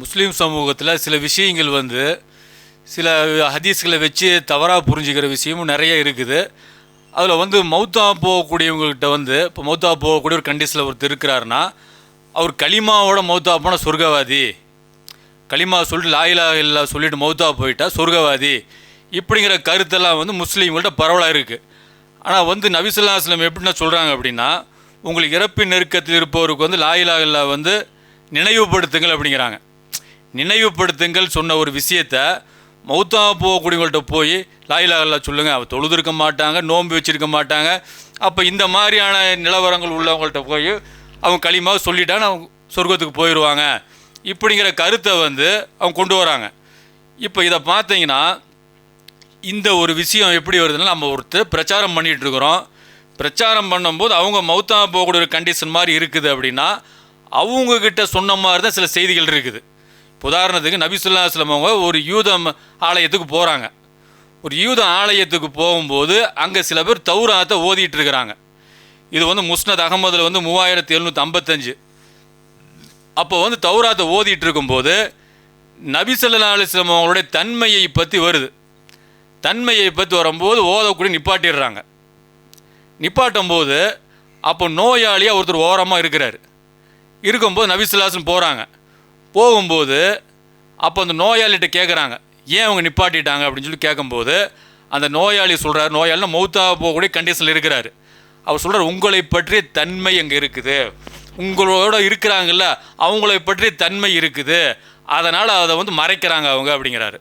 முஸ்லீம் சமூகத்தில் சில விஷயங்கள் வந்து சில ஹதீஸ்களை வச்சு தவறாக புரிஞ்சுக்கிற விஷயமும் நிறைய இருக்குது. அதில் வந்து மௌத்தா போகக்கூடியவங்கள்கிட்ட வந்து இப்போ மௌத்தா போகக்கூடிய ஒரு கண்டிஷனில் ஒருத்தர் இருக்கிறாருன்னா அவர் களிமாவோட மௌத்தா போனால் சொர்க்கவாதி. களிமா சொல்லிட்டு லாயிலா இல்லா சொல்லிட்டு மௌத்தா போயிட்டா சொர்க்கவாதி. இப்படிங்கிற கருத்தெல்லாம் வந்து முஸ்லீம்கள்ட்ட பரவலாக இருக்குது ஆனால் வந்து நபிசுல்லாஸ்லம் எப்படின்னா சொல்கிறாங்க அப்படின்னா உங்களுக்கு இறப்பின் நெருக்கத்தில் இருப்பவருக்கு வந்து லாயிலா இல்லா வந்து நினைவுபடுத்துங்கள் அப்படிங்கிறாங்க. நினைவுபடுத்துங்கள் சொன்ன ஒரு விஷயத்த மௌத்தா போகக்கூடியவங்கள்ட்ட போய் லாயிலா இல்லா சொல்லுங்கள் அவள் தொழுதுருக்க மாட்டாங்க நோன்பு வச்சிருக்க மாட்டாங்க. அப்போ இந்த மாதிரியான நிலவரங்கள் உள்ளவங்கள்ட்ட போய் அவங்க களிமாக சொல்லிட்டான்னு அவங்க சொர்க்கத்துக்கு போயிடுவாங்க இப்படிங்கிற கருத்தை வந்து அவங்க கொண்டு வராங்க. இப்போ இதை பார்த்தீங்கன்னா இந்த ஒரு விஷயம் எப்படி வருதுன்னா நம்ம ஒருத்தர் பிரச்சாரம் பண்ணிகிட்ருக்குறோம் இருக்கிறோம். பிரச்சாரம் பண்ணும்போது அவங்க மௌத்தாக போகக்கூடிய ஒரு கண்டிஷன் மாதிரி இருக்குது அப்படின்னா அவங்கக்கிட்ட சொன்ன மாதிரி தான் சில செய்திகள் இருக்குது. இப்போ உதாரணத்துக்கு நபிசுல்லா அவங்க ஒரு யூத ஆலயத்துக்கு போகிறாங்க ஒரு யூத ஆலயத்துக்கு போகும்போது அங்கே சில பேர் தௌராத்தை ஓதிட்டு இருக்கிறாங்க. இது வந்து முஸ்னத் அகமதில் வந்து மூவாயிரத்தி எழுநூற்றி ஐம்பத்தஞ்சு. அப்போ வந்து தௌராத்தை ஓதிட்டு இருக்கும்போது நபிசல்லா அலிஸ்லம் அவங்களுடைய தன்மையை பற்றி வருது. தன்மையை பற்றி வரும்போது ஓதக்கூடிய நிப்பாட்டிடுறாங்க. நிப்பாட்டும் போது அப்போ நோயாளியாக ஒருத்தர் ஓரமாக இருக்கிறார். இருக்கும்போது நபிசுல்லாசன் போகிறாங்க போகும்போது அப்போ அந்த நோயாளிகிட்ட கேட்குறாங்க ஏன் அவங்க நிப்பாட்டிட்டாங்க? அப்படின்னு சொல்லி கேட்கும்போது அந்த நோயாளி சொல்கிறார் நோயாளினா மௌத்தாக போகக்கூடிய கண்டிஷனில் இருக்கிறார். அவர் சொல்கிறார் உங்களை பற்றிய தன்மை அங்கே இருக்குது? உங்களோட இருக்கிறாங்கல்ல அவங்களை பற்றிய தன்மை இருக்குது. அதனால் அதை வந்து மறைக்கிறாங்க அவங்க அப்படிங்கிறாரு.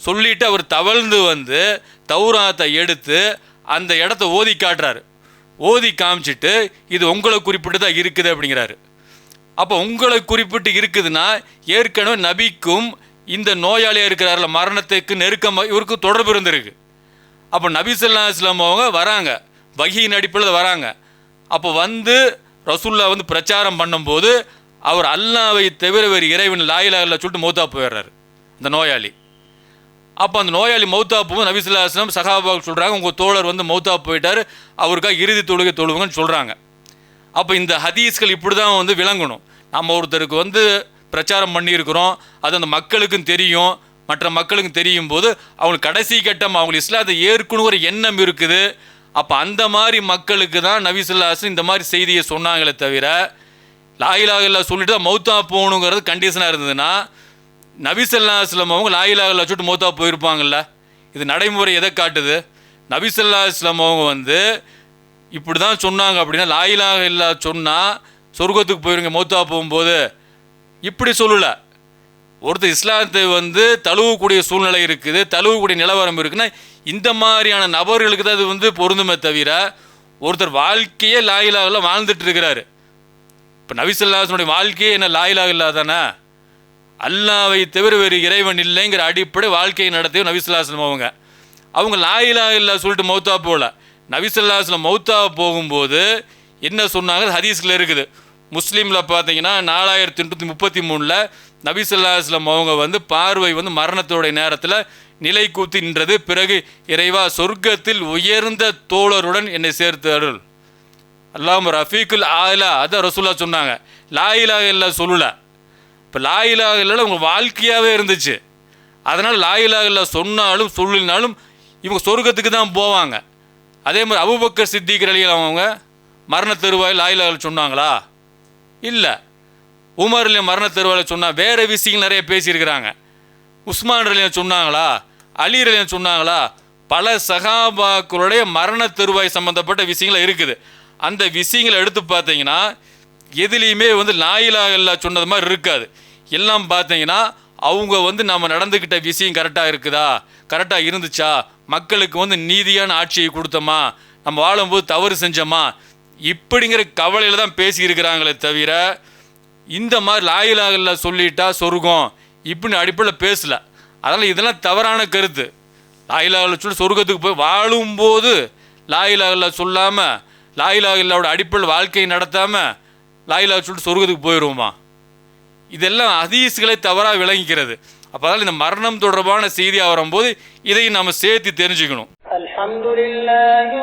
சொல்லிவிட்டு அவர் தவழ்ந்து வந்து தௌராத்தை எடுத்து அந்த இடத்த ஓதி காட்டுறாரு. ஓதி காமிச்சிட்டு இது உங்களை குறிப்பிட்டு தான் இருக்குது அப்படிங்கிறாரு. அப்போ உங்களை குறிப்பிட்டு இருக்குதுன்னா ஏற்கனவே நபிக்கும் இந்த நோயாளியாக இருக்கிறார்ல மரணத்துக்கு நெருக்கமாக இவருக்கு தொடர்பு இருந்திருக்கு. அப்போ நபிசல்லா இஸ்லாம் அவங்க வராங்க. வகியின் அடிப்படையில் வராங்க. அப்போ வந்து ரசுல்லா வந்து பிரச்சாரம் பண்ணும்போது அவர் அல்லாவை தவிர வேறு இறைவன் லாயிலா சுட்டு சொல்லிட்டு போயிடுறாரு இந்த நோயாளி. அப்போ அந்த நோயாளி மௌத்தா போகும் நபி சஹாபாவுக்கு சொல்கிறாங்க உங்கள் தோழர் வந்து மௌத்தா போயிட்டார் அவருக்காக இறுதி தொழுகை தொழுவுங்கன்னு சொல்கிறாங்க அப்போ இந்த ஹதீஸ்கள் இப்படி தான் வந்து விளங்கணும். நம்ம ஒருத்தருக்கு வந்து பிரச்சாரம் பண்ணியிருக்கிறோம் அது அந்த மக்களுக்கும் தெரியும். மற்ற மக்களுக்கும் தெரியும் போது அவங்களுக்கு கடைசி கட்டம் அவங்க இஸ்லாத்தை ஏற்கணும் ஒரு எண்ணம் இருக்குது. அப்போ அந்த மாதிரி மக்களுக்கு தான் நபிசுல்லாசன் இந்த மாதிரி செய்தியை சொன்னாங்களே தவிர லாயிலாக இல்லா சொல்லிட்டு தான் மௌத்தா போகணுங்கிறது கண்டிஷனாக இருந்ததுன்னா நபிசல்லாஸ்லம் அவங்க லாயிலாக இல்லா சொல்லிட்டு மௌத்தா போயிருப்பாங்கல்ல. இது நடைமுறை எதை காட்டுது? நபிசல்லாஸ்லம் அவங்க வந்து இப்படி தான் சொன்னாங்க அப்படின்னா லாயிலாக இல்லா சொன்னால் சொர்க்கத்துக்கு போயிருங்க மௌத்தா போகும்போது. இப்படி சொல்லலை. ஒருத்தர் இஸ்லாத்தை வந்து தழுவக்கூடிய சூழ்நிலை இருக்குது தழுவக்கூடிய நிலவரம் இருக்குன்னா இந்த மாதிரியான நபர்களுக்கு தான் அது வந்து பொருந்துமே தவிர ஒருத்தர் வாழ்க்கையே லாயிலாகலாம் வாழ்ந்துட்டு இருக்கிறாரு. இப்போ நபிசல்லாசனுடைய வாழ்க்கையே என்ன லாயிலாக இல்லாதானே அல்லாவை தவிர வேறு இறைவன் இல்லைங்கிற அடிப்படை வாழ்க்கையை நடத்தியும் நபிசுல்லாஸ்லம் அவங்க. அவங்க லாயிலா இல்லா சொல்லிட்டு மௌத்தா போகல. நபிசுல்லாஸ்லம் மௌத்தா போகும்போது என்ன சொன்னாங்க? ஹதீஸில் இருக்குது. முஸ்லீமில் பார்த்தீங்கன்னா நாலாயிரத்தி எண்ணூற்றி முப்பத்தி மூணில் நபிசுல்லாஸ்லம் அவங்க வந்து பார்வை வந்து மரணத்தோடைய நேரத்தில் நிலை கூத்தி நின்றது. பிறகு இறைவா சொர்க்கத்தில் உயர்ந்த தோழருடன் என்னை சேர்த்து அருள் அல்லாம் ரஃபீக்குல் ஆலா அதான் ரசூல்லா சொன்னாங்க. லாயிலா இல்லா சொல்லல. இப்போ லாயிலாக இல்லா உங்கள் வாழ்க்கையாகவே இருந்துச்சு. அதனால் லாயிலாக இல்லை சொன்னாலும் சொல்லினாலும் இவங்க சொர்க்கத்துக்கு தான் போவாங்க. அதே மாதிரி அபுபக்கர் சித்திக்கிற அலிகள் அவங்க மரண தருவாயில் லாயிலாக சொன்னாங்களா? இல்லை. உமர்ல மரண தருவாயில் சொன்னால் வேறு விஷயங்கள் நிறைய பேசியிருக்கிறாங்க. உஸ்மான் ரலியம் சொன்னாங்களா? அலி சொன்னாங்களா? பல சகாபாக்களுடைய மரண தருவாய் சம்பந்தப்பட்ட விஷயங்கள் இருக்குது. அந்த விஷயங்களை எடுத்து பார்த்தீங்கன்னா எதுலேயுமே வந்து லாயிலாக இல்லை சொன்னது மாதிரி இருக்காது. எல்லாம் பார்த்தீங்கன்னா அவங்க வந்து நம்ம நடந்துக்கிட்ட விஷயம் கரெக்டாக இருக்குதா? கரெக்டாக இருந்துச்சா? மக்களுக்கு வந்து நீதியான ஆட்சியை கொடுத்தோமா? நம்ம வாழும்போது தவறு செஞ்சோமா? இப்படிங்கிற கவலையில் தான் பேசியிருக்கிறாங்களே தவிர இந்த மாதிரி லாயிலாகல சொல்லிட்டா சொர்க்கம். இப்படின்னு அடிப்படையில் பேசல. அதனால் இதெல்லாம் தவறான கருத்து. லாயிலாகல சொல்லி சொர்க்கத்துக்கு போய் வாழும்போது லாயிலாகல சொல்லாமல் லாயிலாகல்லாவோட அடிப்படையில் வாழ்க்கையை நடத்தாமல் லாயிலாக சொல்லிட்டு சொர்க்கத்துக்கு போயிடுவோமா இதெல்லாம் ஹதீஸ்களை தவறாக விளங்குகிறது அப்போதால் இந்த மரணம் தொடர்பான செய்தியாக வரும்போது இதையும் நம்ம சேர்த்து தெரிஞ்சுக்கணும். அலமதுல்லாஹி